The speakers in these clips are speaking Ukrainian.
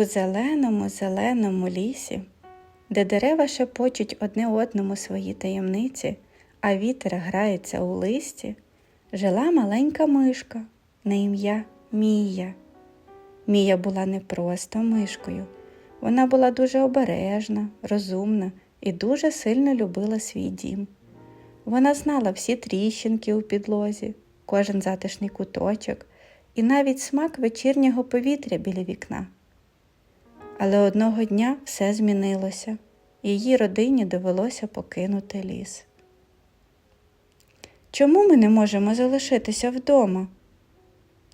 У зеленому зеленому лісі, де дерева шепочуть одне одному свої таємниці, а вітер грається у листі, жила маленька мишка на ім'я Мія. Мія була не просто мишкою, вона була дуже обережна, розумна і дуже сильно любила свій дім. Вона знала всі тріщинки у підлозі, кожен затишний куточок і навіть смак вечірнього повітря біля вікна. Але одного дня все змінилося, її родині довелося покинути ліс. Чому ми не можемо залишитися вдома?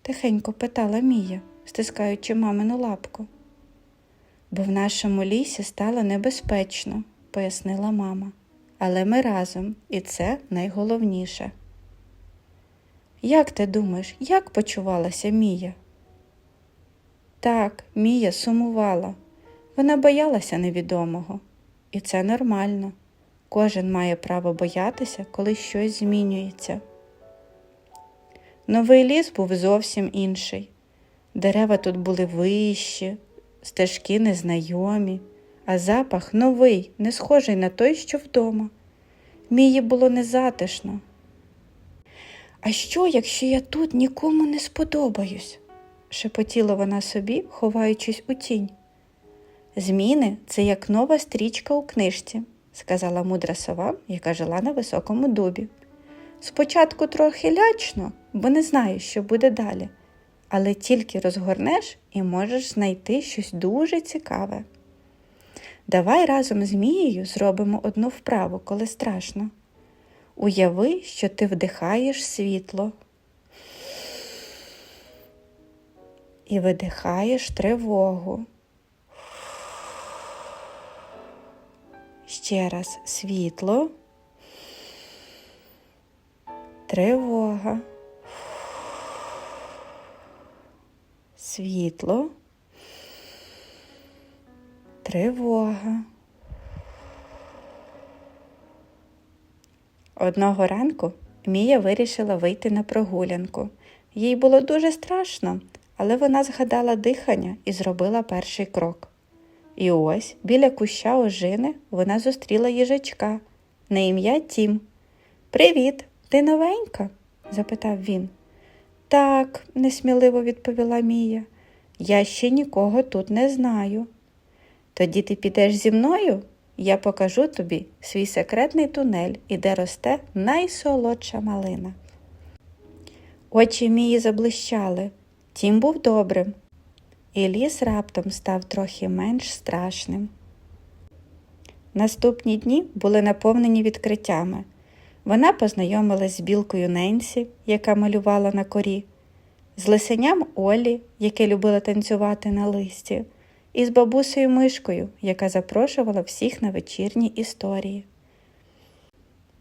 тихенько питала Мія, стискаючи мамину лапку. Бо в нашому лісі стало небезпечно, пояснила мама. Але ми разом, і це найголовніше. Як ти думаєш, як почувалася Мія? Так, Мія сумувала. Вона боялася невідомого. І це нормально. Кожен має право боятися, коли щось змінюється. Новий ліс був зовсім інший. Дерева тут були вищі, стежки незнайомі, а запах новий, не схожий на той, що вдома. Мії було незатишно. А що, якщо я тут нікому не сподобаюсь? Шепотіла вона собі, ховаючись у тінь. Зміни це як нова стрічка у книжці, сказала мудра сова, яка жила на високому дубі. Спочатку трохи лячно, бо не знаєш, що буде далі, але тільки розгорнеш і можеш знайти щось дуже цікаве. Давай разом з Мією зробимо одну вправу, коли страшно. Уяви, що ти вдихаєш світло і видихаєш тривогу. Ще раз світло, тривога, світло, тривога. Одного ранку Мія вирішила вийти на прогулянку. Їй було дуже страшно, але вона згадала дихання і зробила перший крок. І ось біля куща ожини вона зустріла їжачка на ім'я Тім. Привіт, ти новенька? запитав він. Так, несміливо відповіла Мія. Я ще нікого тут не знаю. Тоді ти підеш зі мною? Я покажу тобі свій секретний тунель, і де росте найсолодша малина. Очі Мії заблищали. Тім був добрим, і ліс раптом став трохи менш страшним. Наступні дні були наповнені відкриттями. Вона познайомилась з білкою Ненсі, яка малювала на корі, з лисеням Олі, яке любила танцювати на листі, і з бабусею мишкою, яка запрошувала всіх на вечірні історії.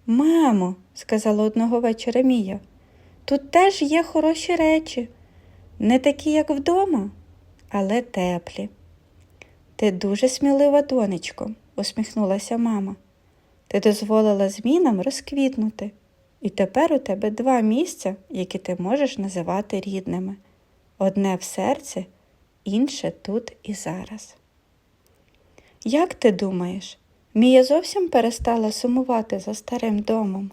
Мамо, сказала одного вечора Мія, тут теж є хороші речі, не такі, як вдома, але теплі. Ти дуже смілива, донечко, усміхнулася мама. Ти дозволила змінам розквітнути, і тепер у тебе два місця, які ти можеш називати рідними одне в серці, інше тут і зараз. Як ти думаєш, Мія зовсім перестала сумувати за старим домом?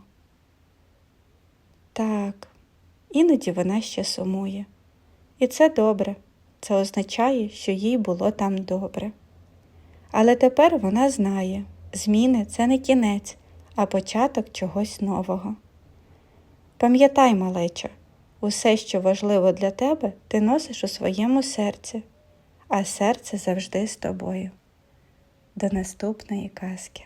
Так, іноді вона ще сумує. І це добре, це означає, що їй було там добре. Але тепер вона знає, зміни це не кінець, а початок чогось нового. Пам'ятай, малеча, усе, що важливо для тебе, ти носиш у своєму серці, а серце завжди з тобою. До наступної казки.